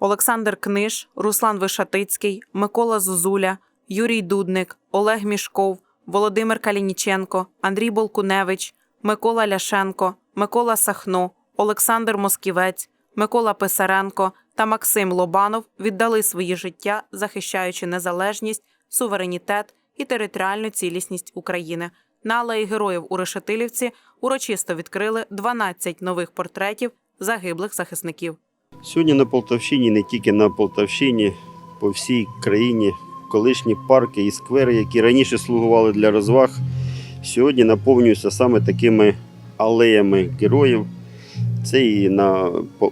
Олександр Книж, Руслан Вишатицький, Микола Зозуля, Юрій Дудник, Олег Мішков, Володимир Калініченко, Андрій Болкуневич, Микола Ляшенко, Микола Сахно, Олександр Москівець, Микола Писаренко та Максим Лобанов віддали свої життя, захищаючи незалежність, суверенітет і територіальну цілісність України. На алеї героїв у Решетилівці урочисто відкрили 12 нових портретів загиблих захисників. Сьогодні на Полтавщині, не тільки на Полтавщині, по всій країні колишні парки і сквери, які раніше слугували для розваг, сьогодні наповнюються саме такими алеями героїв. Це і на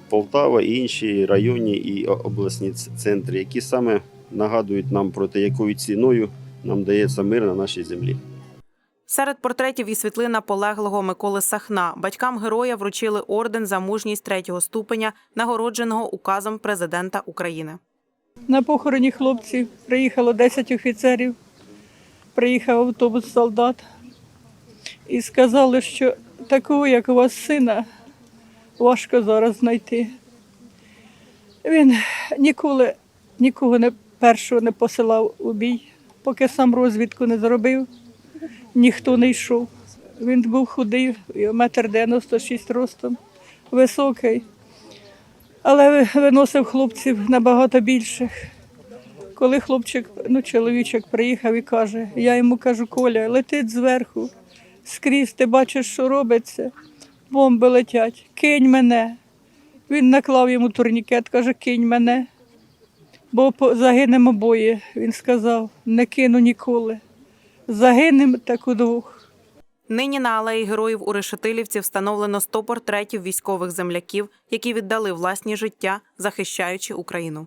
Полтава, і інші районні і обласні центри, які саме нагадують нам про те, якою ціною нам дається мир на нашій землі. Серед портретів і світлина полеглого Миколи Сахна. Батькам героя вручили орден за мужність третього ступеня, нагородженого указом президента України. На похороні хлопців приїхало 10 офіцерів, приїхав автобус солдат і сказали, що такого, як у вас сина, важко зараз знайти. Він ніколи нікого не першого не посилав у бій, поки сам розвідку не зробив, ніхто не йшов. Він був худий, метр 96 ростом, високий але виносив хлопців набагато більших. Коли хлопчик, ну чоловічок приїхав і каже, я йому кажу, Коля, летить зверху, скрізь ти бачиш, що робиться, бомби летять, кинь мене. Він наклав йому турнікет, каже, кинь мене, бо загинемо обоє. Він сказав, не кину ніколи. Загинемо так удвох. Нині на алеї героїв у Решетилівці встановлено 100 портретів військових земляків, які віддали власні життя, захищаючи Україну.